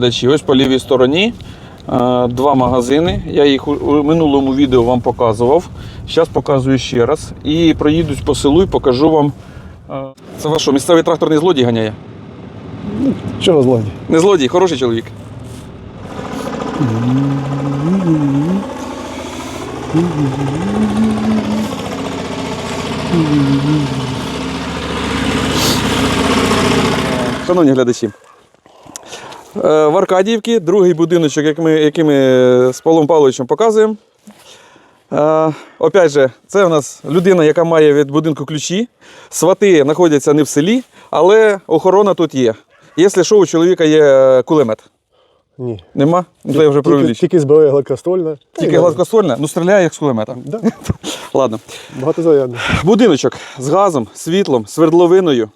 Глядачі, Ось по лівій стороні е, два магазини. Я їх у- минулому відео вам показував. Зараз показую ще раз. І проїдусь по селу і покажу вам. е, Це ваш що, місцевий тракторний злодій ганяє? Чого злодій? Не злодій, хороший чоловік. Шановні глядачі, в Аркадіївці другий будиночок, як ми, який ми з Павлом Павловичем показуємо. Е, Опять же, це у нас людина, яка має від будинку ключі. Свати знаходяться не в селі, але охорона тут є. Якщо що, у чоловіка є е, кулемет. Ні. Нема? Ну, то я вже Тільки, тільки зброя гладкоствольна. Тільки гладкоствольне, ну стріляє як з кулемета. Да, Ладно. багатозарядна. Будиночок з газом, світлом, свердловиною.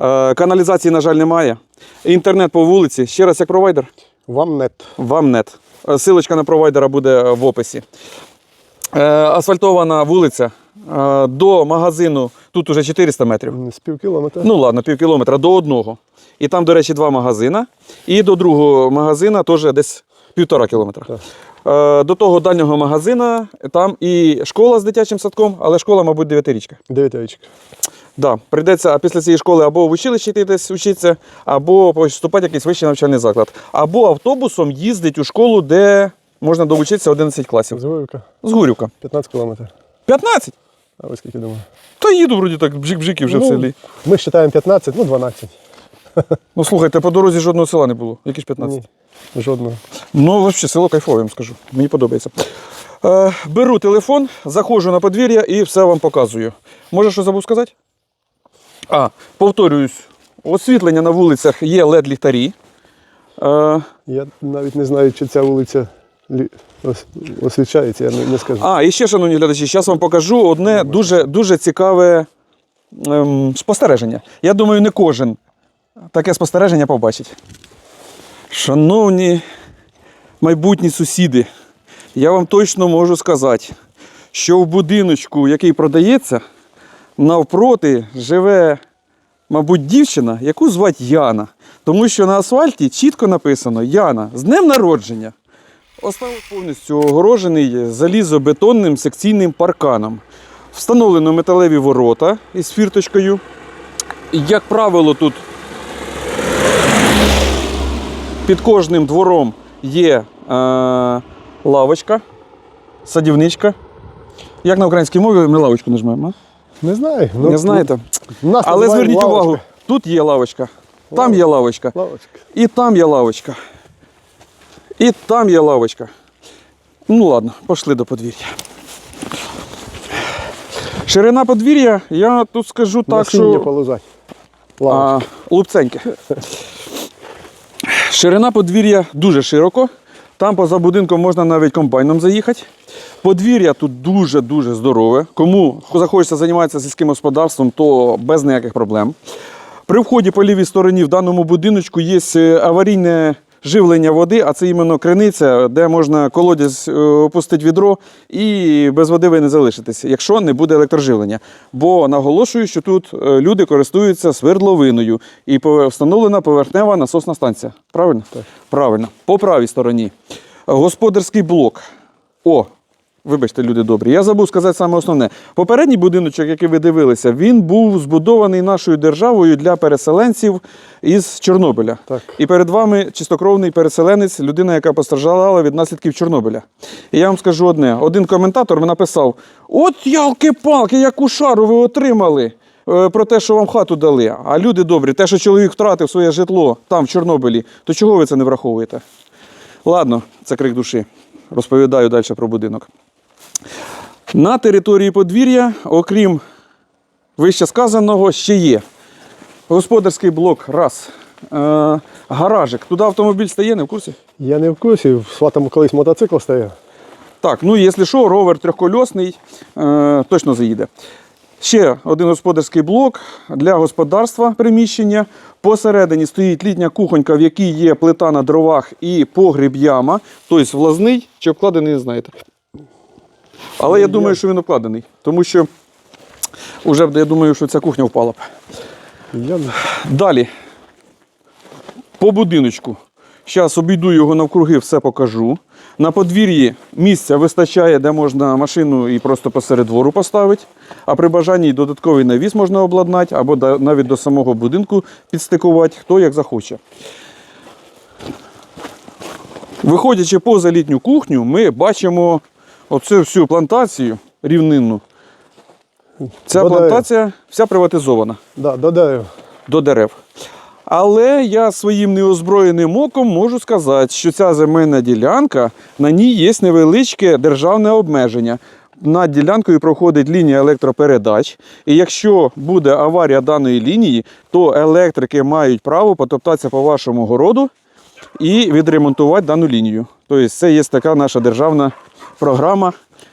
Е, Каналізації, на жаль, немає. Інтернет по вулиці. Ще раз як провайдер. Вам нет. Вам нет. Е, Силочка на провайдера буде в описі. Е, Асфальтована вулиця. Е, До магазину тут уже 400 метрів. З пів кілометра. Ну ладно, пів кілометра до одного. І там, до речі, два магазина. І до другого магазина теж десь півтора кілометра. Так. Е, До того дальнього магазина там і школа з дитячим садком, але школа, мабуть, дев'ятирічка. Дев'ятирічка. Да, прийдеться після цієї школи або в училище йти десь вчитися, або поступати в якийсь вищий навчальний заклад, або автобусом їздить у школу, де можна довчитися 11 класів. Згорівка. З Гурівка. 15 кілометрів. 15? А ви скільки думаєте? Та їду вроді так бжик-бжик і вже в Ну, селі. Ми вважаємо 15, ну 12. Ну слухайте, по дорозі жодного села не було. Які ж 15? Ні, жодного. Ну, взагалі, село кайфове, я вам скажу. Мені подобається. Е, беру телефон, заходжу на подвір'я і все вам показую. Може, що забув сказати? А, повторююсь, освітлення на вулицях є led ліхтарі. Е, Я навіть не знаю, чи ця вулиця лі- ос- освічається, я не, не скажу. а, і ще, шановні глядачі, зараз вам покажу одне дуже, дуже цікаве ем, спостереження. Я думаю, не кожен таке спостереження побачить. Шановні майбутні сусіди, я вам точно можу сказати, що в будиночку, який продається, навпроти живе, мабуть, дівчина, яку звати Яна. Тому що на асфальті чітко написано Яна з днем народження. Оставив повністю огорожений залізобетонним секційним парканом. Встановлено металеві ворота із фірточкою. Як правило, тут під кожним двором є лавочка, садівничка. Як на українській мові ми лавочку нажмемо? Не знаю. Ну, Не знаєте? ну, нас Але зверніть лавочка. увагу, тут є лавочка, там є лавочка, Лавочка. і там є лавочка. І там є лавочка. Ну ладно, пішли до подвір'я. Ширина подвір'я, я тут скажу так, Насіння що а, лупценьке. Ширина подвір'я дуже широко. Там поза будинком можна навіть комбайном заїхати. Подвір'я тут дуже-дуже здорове. Кому захочеться займатися сільським господарством, то без ніяких проблем. При вході по лівій стороні в даному будиночку є е, аварійне живлення води, а це іменно криниця, де можна колодязь е, опустити відро і без води ви не залишитеся, якщо не буде електроживлення. Бо наголошую, що тут е, люди користуються свердловиною і встановлена поверхнева насосна станція. Правильно? Так. Правильно. По правій стороні. Господарський блок. О, Вибачте, люди добрі. Я забув сказати саме основне. Попередній будиночок, який ви дивилися, він був збудований нашою державою для переселенців із Чорнобиля. Так. І перед вами чистокровний переселенець, людина, яка постраждала від наслідків Чорнобиля. І я вам скажу одне: один коментатор написав: От ялки-палки, яку шару ви отримали е, про те, що вам хату дали. А люди добрі, те, що чоловік втратив своє житло там, в Чорнобилі, то чого ви це не враховуєте? Ладно, це крик душі. Розповідаю далі про будинок. На території подвір'я, окрім вище сказаного, ще є господарський блок раз. Е, гаражик. Туди автомобіль стає, не в курсі? Я не в курсі, в сватому колись мотоцикл стояв. Так, ну якщо що, ровер трьохкольосний, е, точно заїде. Ще один господарський блок для господарства приміщення. Посередині стоїть літня кухонька, в якій є плита на дровах і погріб яма. Тобто влазний чи обкладений, не знаєте. Але я думаю, що він обкладений, тому що вже я думаю, що ця кухня впала б. Я... Далі. По будиночку. Зараз обійду його навкруги, все покажу. На подвір'ї місця вистачає, де можна машину і просто посеред двору поставити. А при бажанні додатковий навіс можна обладнати або навіть до самого будинку підстикувати, хто як захоче. Виходячи поза літню кухню, ми бачимо оцю всю плантацію рівнинну. Ця Додаю. плантація вся приватизована Да, додаю. до дерев. Але я своїм неозброєним оком можу сказати, що ця земельна ділянка, на ній є невеличке державне обмеження. Над ділянкою проходить лінія електропередач. І якщо буде аварія даної лінії, то електрики мають право потоптатися по вашому городу і відремонтувати дану лінію. Тобто це є така наша державна програма,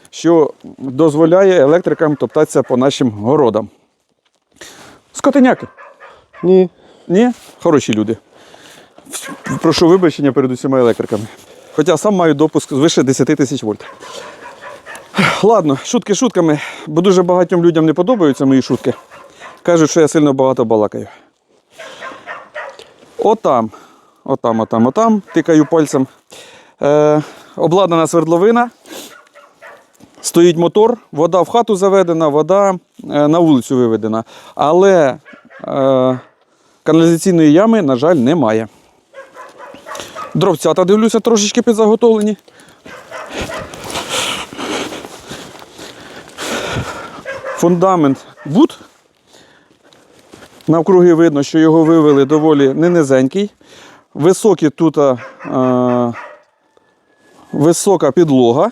що дозволяє електрикам топтатися по нашим городам. Скотиняки. Ні. Ні, хороші люди. Прошу вибачення перед усіма електриками. Хоча сам маю допуск звише 10 тисяч вольт. Ладно, шутки шутками, бо дуже багатьом людям не подобаються мої шутки. Кажуть, що я сильно багато балакаю. Отам, отам, отам, отам, тикаю пальцем. Е, обладнана свердловина. Стоїть мотор, вода в хату заведена, вода е, на вулицю виведена. Але е, каналізаційної ями, на жаль, немає. Дровцята, дивлюся, трошечки підзаготовлені. Фундамент бут. Навкруги видно, що його вивели доволі не низенький. Високі тут е, висока підлога.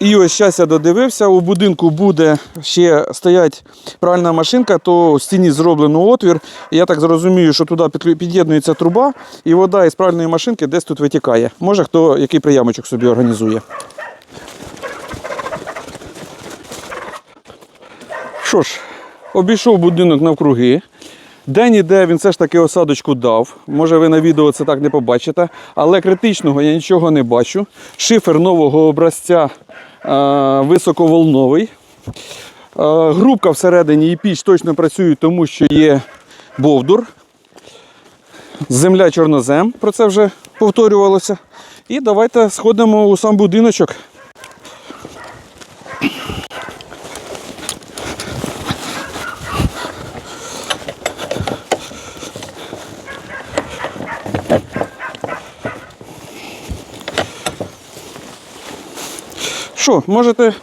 І ось зараз я додивився, у будинку буде ще стоять пральна машинка, то в стіні зроблено отвір. Я так зрозумію, що туди під'єднується труба, і вода із пральної машинки десь тут витікає. Може хто який приямочок собі організує. Що ж, обійшов будинок навкруги. Де-ніде він все ж таки осадочку дав. Може ви на відео це так не побачите, але критичного я нічого не бачу. Шифер нового образця високоволновий. Грубка всередині і піч точно працює, тому що є бовдур. Земля чорнозем, про це вже повторювалося. І давайте сходимо у сам будиночок. Що, можете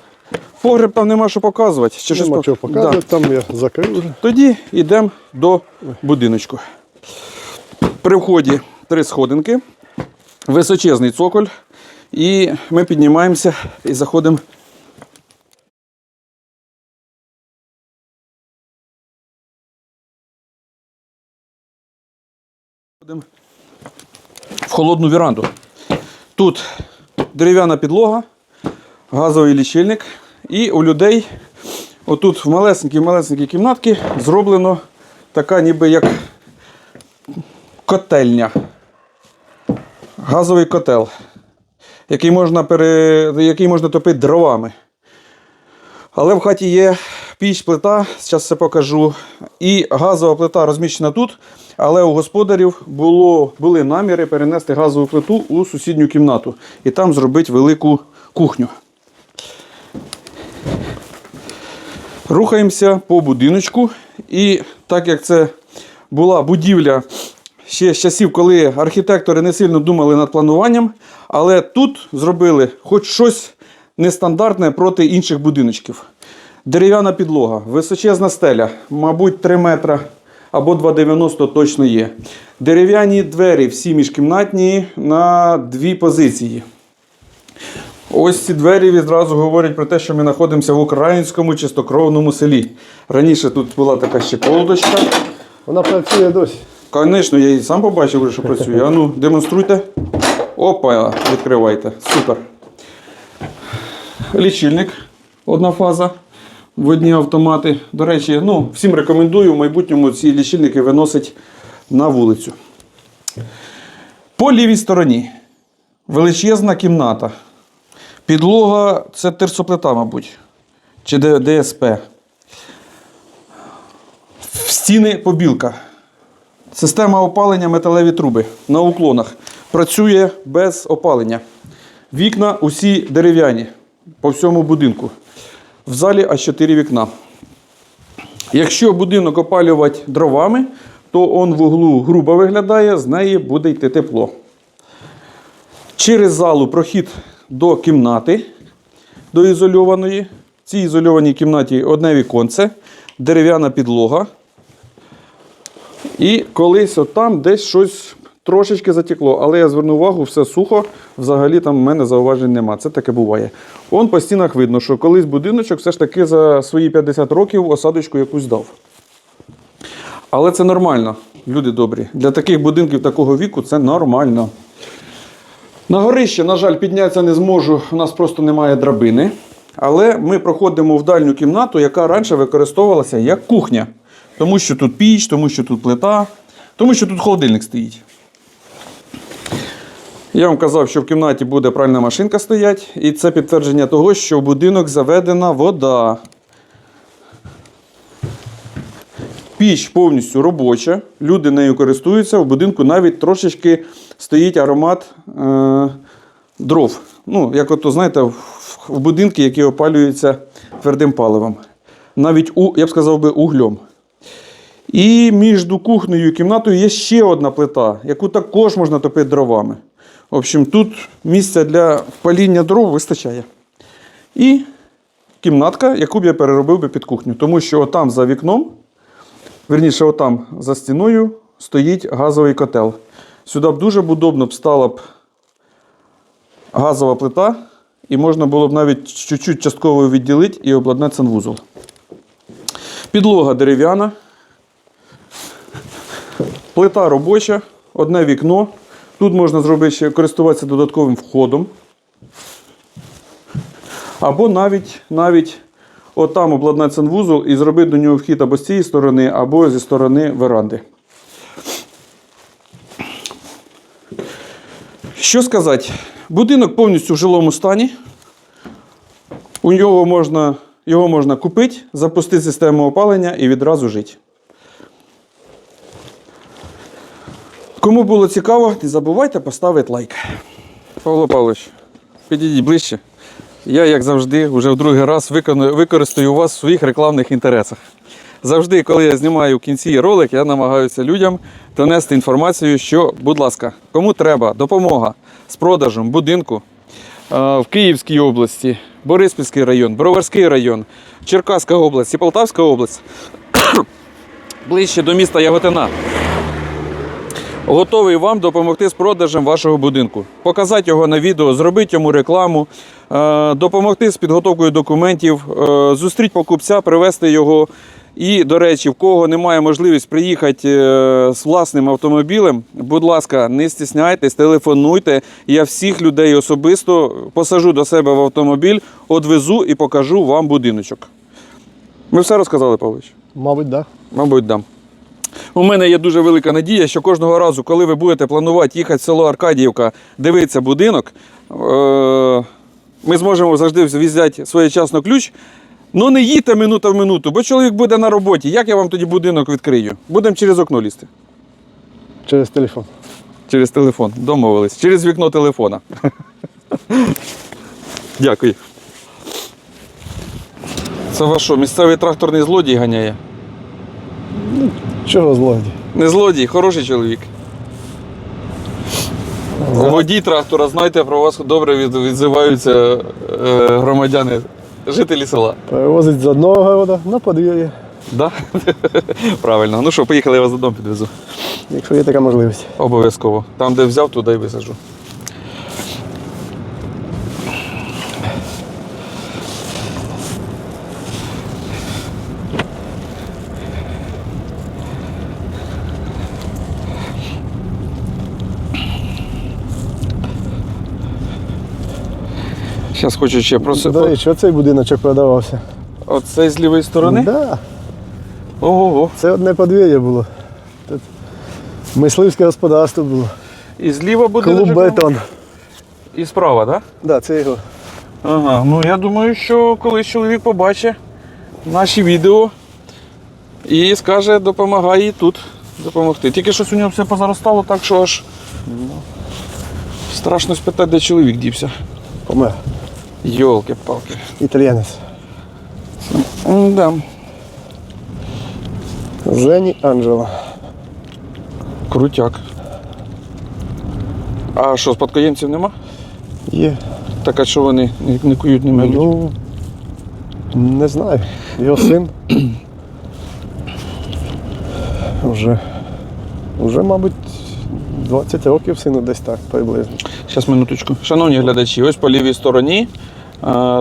погреб там нема що показувати? Чи Нема чого Да. там я закрив вже. Тоді йдемо до будиночку. При вході три сходинки, височезний цоколь, і ми піднімаємося і заходимо. Заходимо В холодну віранду. Тут дерев'яна підлога, газовий лічильник, і у людей Отут в малесенькій малесенькій кімнатці зроблено така ніби як котельня. Газовий котел, який можна, пере... який можна топити дровами. Але в хаті є піч, плита, зараз все покажу. І газова плита розміщена тут. Але у господарів було, були наміри перенести газову плиту у сусідню кімнату і там зробити велику кухню. Рухаємося по будиночку. І так як це була будівля ще з часів, коли архітектори не сильно думали над плануванням, але тут зробили хоч щось нестандартне проти інших будиночків. Дерев'яна підлога, височезна стеля, мабуть, 3 метра або 2,90 точно є. Дерев'яні двері, всі міжкімнатні на дві позиції. Ось ці двері відразу говорять про те, що ми знаходимося в українському чистокровному селі. Раніше тут була така ще колодочка. Вона працює досі. Звісно, я і сам побачив, що працює. А ну, демонструйте. Опа, відкривайте. Супер. Лічильник, одна фаза. В одні автомати. До речі, ну, всім рекомендую в майбутньому ці лічильники виносить на вулицю. По лівій стороні величезна кімната. Підлога це терсоплита, мабуть. Чи ДСП. В стіни побілка. Система опалення металеві труби на уклонах. працює без опалення. Вікна усі дерев'яні по всьому будинку. В залі аж 4 вікна. Якщо будинок опалювати дровами, то он в углу грубо виглядає, з неї буде йти тепло. Через залу прохід до кімнати, до ізольованої. В цій ізольованій кімнаті одне віконце, дерев'яна підлога. І колись отам десь щось трошечки затекло, але я звернув увагу, все сухо, взагалі там в мене зауважень нема. Це таке буває. Он по стінах видно, що колись будиночок все ж таки за свої 50 років осадочку якусь дав. Але це нормально, люди добрі. Для таких будинків такого віку це нормально. На горище, на жаль, піднятися не зможу, у нас просто немає драбини. Але ми проходимо в дальню кімнату, яка раніше використовувалася як кухня. Тому що тут піч, тому що тут плита, тому що тут холодильник стоїть. Я вам казав, що в кімнаті буде пральна машинка стоять, і це підтвердження того, що в будинок заведена вода. Піч повністю робоча, люди нею користуються. В будинку навіть трошечки стоїть аромат е, дров. Ну, як ото, знаєте, в, будинки, які опалюються твердим паливом. Навіть, у, я б сказав би, углем. І між кухнею і кімнатою є ще одна плита, яку також можна топити дровами. В общем, тут місця для паління дров вистачає. І кімнатка, яку б я переробив би під кухню. Тому що отам за вікном, верніше, отам за стіною, стоїть газовий котел. Сюди б дуже удобно б стала б газова плита, і можна було б навіть чуть-чуть частково відділити і обладнати санвузол. Підлога дерев'яна. Плита робоча, одне вікно. Тут можна зробити ще користуватися додатковим входом. Або навіть, навіть отам обладнати санвузол і зробити до нього вхід або з цієї сторони, або зі сторони веранди. Що сказати? Будинок повністю в жилому стані. У нього можна, його можна купити, запустити систему опалення і відразу жити. Кому було цікаво, не забувайте поставити лайк. Павло Павлович, підійдіть ближче. Я, як завжди, вже в другий раз використаю вас в своїх рекламних інтересах. Завжди, коли я знімаю в кінці ролик, я намагаюся людям донести інформацію, що, будь ласка, кому треба допомога з продажем будинку е, в Київській області, Бориспільський район, Броварський район, Черкаська область і Полтавська область, ближче до міста Яготина. Готовий вам допомогти з продажем вашого будинку, показати його на відео, зробити йому рекламу, е, допомогти з підготовкою документів, е, зустріти покупця, привезти його. І, до речі, в кого немає можливість приїхати е, з власним автомобілем, будь ласка, не стісняйтесь, телефонуйте. Я всіх людей особисто посажу до себе в автомобіль, одвезу і покажу вам будиночок. Ми все розказали, Павлович? Мабуть, так. Да. Мабуть, дам. У мене є дуже велика надія, що кожного разу, коли ви будете планувати їхати в село Аркадіївка, дивитися будинок, е- ми зможемо завжди взяти своєчасно ключ. Ну не їдьте минута в минуту, бо чоловік буде на роботі. Як я вам тоді будинок відкрию? Будемо через окно лізти. Через телефон. Через телефон. Домовились. Через вікно телефона. Дякую. Це ваш що, місцевий тракторний злодій ганяє? Чого злодій? Не злодій, хороший чоловік. Водій трактора, знайте, про вас добре від- відзиваються е, громадяни, жителі села. Перевозить з одного города на подвір'я, Да? Правильно. Ну що, поїхали, я вас додому підвезу. якщо є така можливість. Обов'язково. Там, де взяв, туди й висажу. Зараз хочу ще просто. До речі, оцей будиночок продавався. Оцей з лівої сторони? Да, Ого. це одне подвір'я було. Тут мисливське господарство було. І зліва буде. Клуб бетон. І справа, так? Да? Да, це його. Ага, ну я думаю, що колись чоловік побачить наші відео і скаже, допомагай і тут допомогти. Тільки щось у нього все позаростало, так що аж. Страшно спитати, де чоловік дівся. Помер. Йолки-палки. Італіянець. Да. Зені Анджело. Крутяк. А що, спадкоємців нема? Є. Так а що вони не, не кують, не мелють? Ну, не знаю. Його син. Вже, вже, мабуть, 20 років сину десь так приблизно. Зараз минуточку. Шановні глядачі, ось по лівій стороні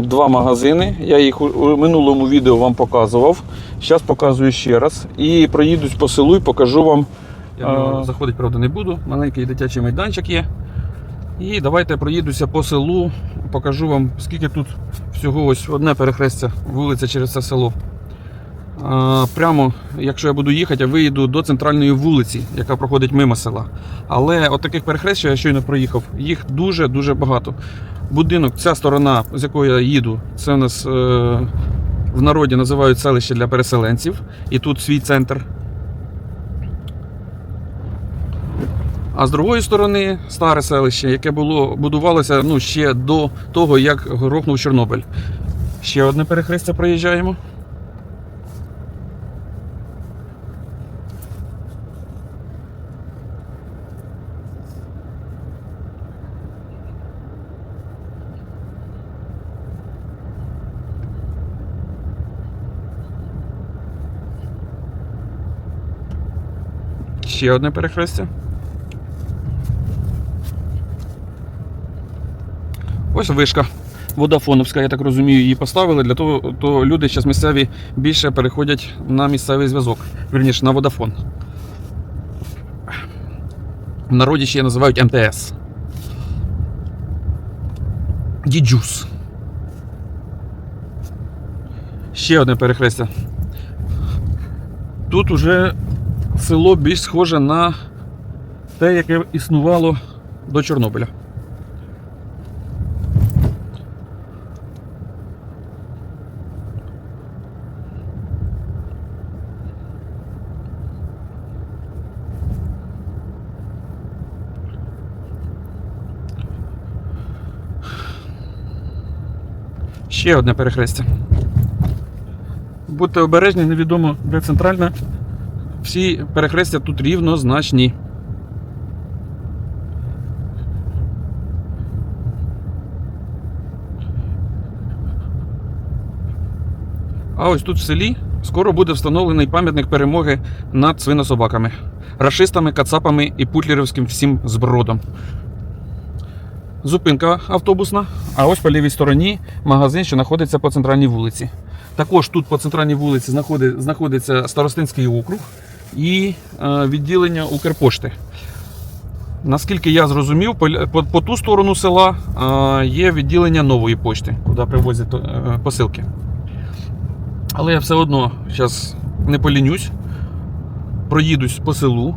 два магазини. Я їх у- минулому відео вам показував. Зараз показую ще раз. І проїдусь по селу і покажу вам. Я нього заходити, правда, не буду. Маленький дитячий майданчик є. І давайте проїдуся по селу, покажу вам, скільки тут всього ось одне перехрестя, вулиця через це село. Прямо, якщо я буду їхати, я виїду до центральної вулиці, яка проходить мимо села. Але от таких перехрест, я щойно проїхав, їх дуже-дуже багато. Будинок, ця сторона, з якої я їду, це у нас е, в народі називають селище для переселенців. І тут свій центр. А з другої сторони старе селище, яке було будувалося ну, ще до того, як грохнув Чорнобиль. Ще одне перехрестя проїжджаємо. Ще одне перехрестя. Ось вишка. Водафоновська, я так розумію, її поставили для того, то люди зараз місцеві більше переходять на місцевий зв'язок. Вірніше, на водафон. В народі ще називають МТС. Діджус. Ще одне перехрестя. Тут уже село більш схоже на те, яке існувало до Чорнобиля. Ще одне перехрестя. Будьте обережні, невідомо де центральна. Всі перехрестя тут рівнозначні. А ось тут в селі скоро буде встановлений пам'ятник перемоги над свинособаками, рашистами, кацапами і путлерівським всім збродом. Зупинка автобусна, а ось по лівій стороні магазин, що знаходиться по центральній вулиці. Також тут по центральній вулиці знаходиться Старостинський округ і е, відділення Укрпошти. Наскільки я зрозумів, по, ту сторону села е, є відділення нової пошти, куди привозять е, посилки. Але я все одно зараз не полінюсь, проїдусь по селу.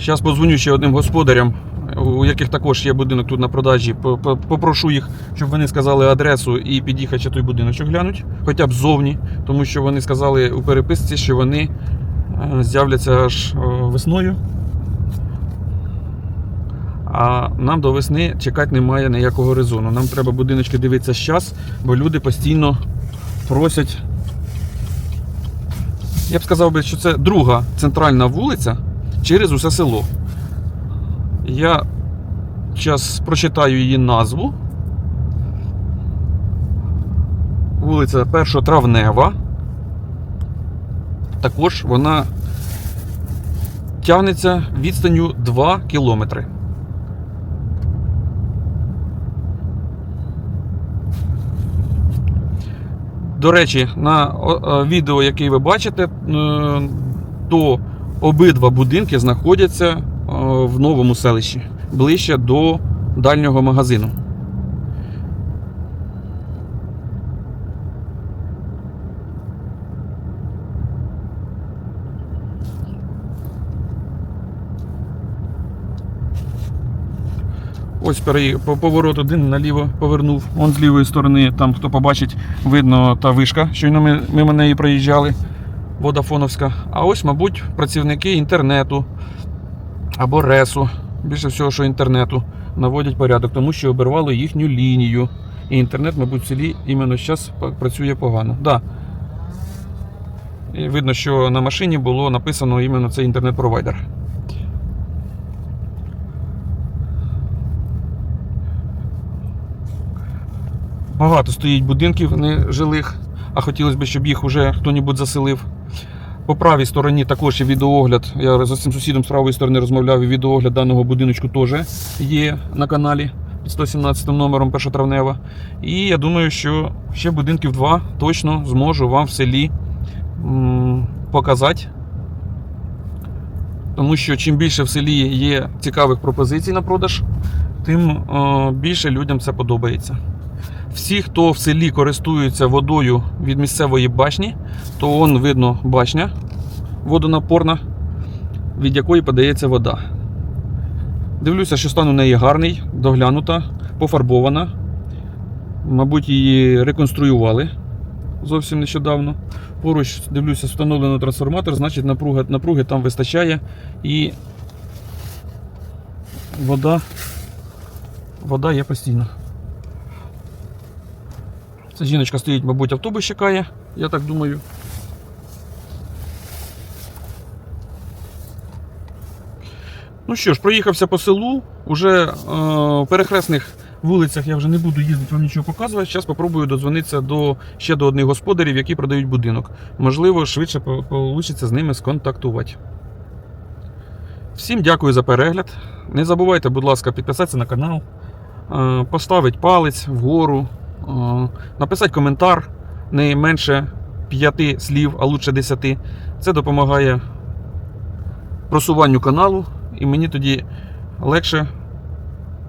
Зараз подзвоню ще одним господарям, у яких також є будинок тут на продажі. По- по- Попрошу їх, щоб вони сказали адресу і під'їхати той будиночок глянуть, хоча б ззовні, тому що вони сказали у переписці, що вони з'являться аж е, весною. А нам до весни чекати немає ніякого резону. Нам треба будиночки дивитися зараз, бо люди постійно просять. Я б сказав би, що це друга центральна вулиця через усе село. Я зараз прочитаю її назву. Вулиця 1 Травнева. Також вона тягнеться відстанню 2 кілометри. До речі, на е, відео, яке ви бачите, е, то обидва будинки знаходяться е, в новому селищі, ближче до дальнього магазину. Ось поворот один наліво повернув. Он з лівої сторони, там хто побачить, видно та вишка, щойно ми мимо неї проїжджали. Водафоновська. А ось, мабуть, працівники інтернету або ресу більше всього, що інтернету наводять порядок, тому що обірвало їхню лінію. І інтернет, мабуть, в селі іменно зараз працює погано. Да. І видно, що на машині було написано іменно цей інтернет-провайдер. Багато стоїть будинків нежилих, а хотілося б, щоб їх вже хто-небудь заселив. По правій стороні також є відеоогляд. Я з цим сусідом з правої сторони розмовляв, і відеоогляд даного будиночку теж є на каналі під 117 номером першотравнева. І я думаю, що ще будинків два точно зможу вам в селі показати. Тому що чим більше в селі є цікавих пропозицій на продаж, тим е, більше людям це подобається. Всі, хто в селі користуються водою від місцевої башні, то он видно башня водонапорна, від якої подається вода. Дивлюся, що стан у неї гарний, доглянута, пофарбована. Мабуть, її реконструювали зовсім нещодавно. Поруч дивлюся, встановлено трансформатор, значить напруги, напруги там вистачає і вода, вода є постійно. Ця жіночка стоїть, мабуть, автобус чекає, я так думаю. Ну що ж, проїхався по селу. Уже е, перехресних вулицях я вже не буду їздити, вам нічого показувати. Зараз спробую додзвонитися до, ще до одних господарів, які продають будинок. Можливо, швидше вийде з ними сконтактувати. Всім дякую за перегляд. Не забувайте, будь ласка, підписатися на канал, е, поставити палець вгору, написати коментар не менше 5 слів, а лучше 10. Це допомагає просуванню каналу, і мені тоді легше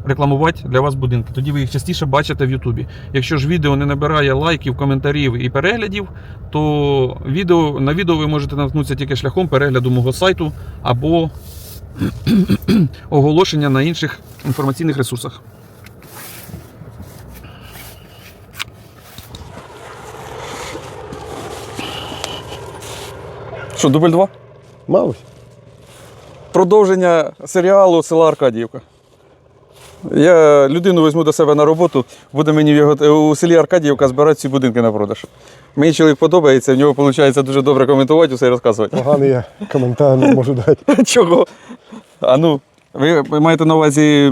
рекламувати для вас будинки. Тоді ви їх частіше бачите в Ютубі. Якщо ж відео не набирає лайків, коментарів і переглядів, то відео, на відео ви можете наткнутися тільки шляхом перегляду мого сайту або оголошення на інших інформаційних ресурсах. Що, дубль 2? Мабуть. Продовження серіалу Села Аркадіївка. Я людину візьму до себе на роботу, буде мені його, у селі Аркадіївка збирати ці будинки на продаж. Мені чоловік подобається, в нього виходить дуже добре коментувати усе і розказувати. Поганий я коментар не можу дати. Чого? А ну, ви маєте на увазі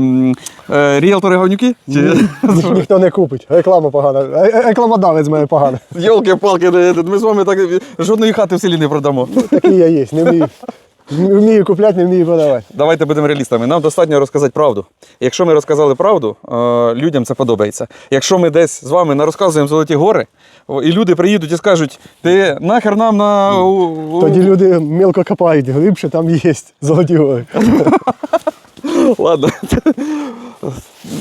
е, ріелтори говнюки? Ні- Ніхто не купить. Реклама погана. Е- е- Рекламодавець мене поганий. Йолки-палки, ми з вами так жодної хати в селі не продамо. Такий я є. Не вмію. Не вмію купляти, не вмію продавати. Давайте будемо реалістами. Нам достатньо розказати правду. Якщо ми розказали правду, е, людям це подобається. Якщо ми десь з вами не розказуємо золоті гори, і люди приїдуть і скажуть, ти нахер нам на. Тоді люди мілко копають, глибше там є золоті гори. Ладно.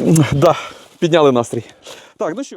да, підняли настрій. Так, ну що.